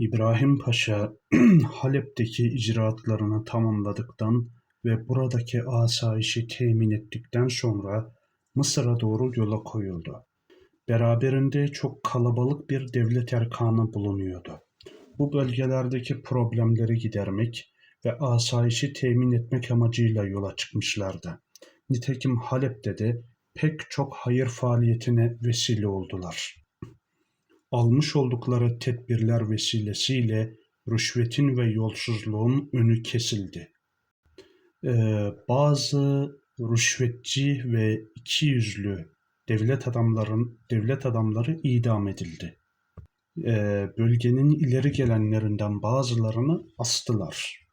İbrahim Paşa Halep'teki icraatlarını tamamladıktan ve buradaki asayişi temin ettikten sonra Mısır'a doğru yola koyuldu. Beraberinde çok kalabalık bir devlet erkanı bulunuyordu. Bu bölgelerdeki problemleri gidermek ve asayişi temin etmek amacıyla yola çıkmışlardı. Nitekim Halep'te de pek çok hayır faaliyetine vesile oldular. Almış oldukları tedbirler vesilesiyle rüşvetin ve yolsuzluğun önü kesildi. Ee, bazı rüşvetçi ve ikiyüzlü devlet adamların devlet adamları idam edildi. Ee, bölgenin ileri gelenlerinden bazılarını astılar.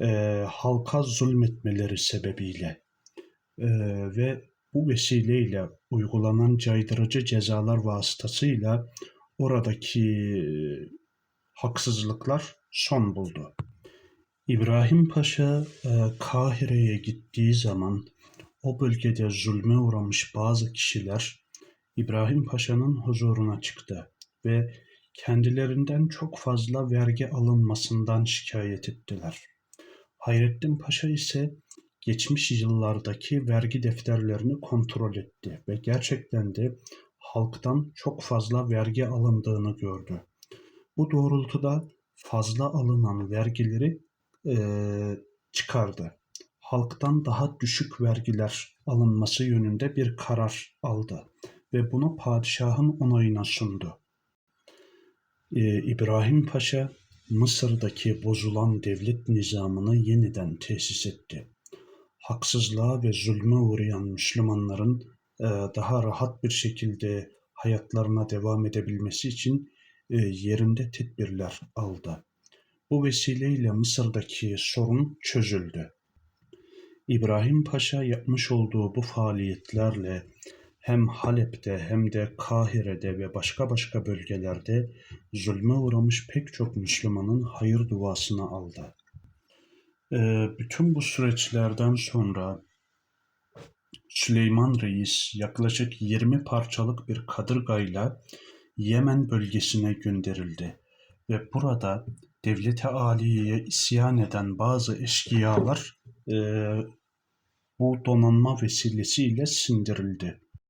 Ee, halka zulmetmeleri sebebiyle Ee, ve bu vesileyle uygulanan caydırıcı cezalar vasıtasıyla oradaki e, haksızlıklar son buldu. İbrahim Paşa e, Kahire'ye gittiği zaman o bölgede zulme uğramış bazı kişiler İbrahim Paşa'nın huzuruna çıktı ve kendilerinden çok fazla vergi alınmasından şikayet ettiler. Hayrettin Paşa ise geçmiş yıllardaki vergi defterlerini kontrol etti ve gerçekten de halktan çok fazla vergi alındığını gördü. Bu doğrultuda fazla alınan vergileri eee, çıkardı. Halktan daha düşük vergiler alınması yönünde bir karar aldı ve bunu padişahın onayına sundu. Eee, İbrahim Paşa Mısır'daki bozulan devlet nizamını yeniden tesis etti. Haksızlığa ve zulme uğrayan Müslümanların eee, daha rahat bir şekilde hayatlarına devam edebilmesi için eee, yerinde tedbirler aldı. Bu vesileyle Mısır'daki sorun çözüldü. İbrahim Paşa yapmış olduğu bu faaliyetlerle hem Halep'te hem de Kahire'de ve başka başka bölgelerde zulme uğramış pek çok Müslümanın hayır duasını aldı. Ee, bütün bu süreçlerden sonra Süleyman Reis yaklaşık 20 parçalık bir kadırgayla Yemen bölgesine gönderildi ve burada devlete aliyeye isyan eden bazı eşkıyalar e, bu donanma vesilesiyle sindirildi.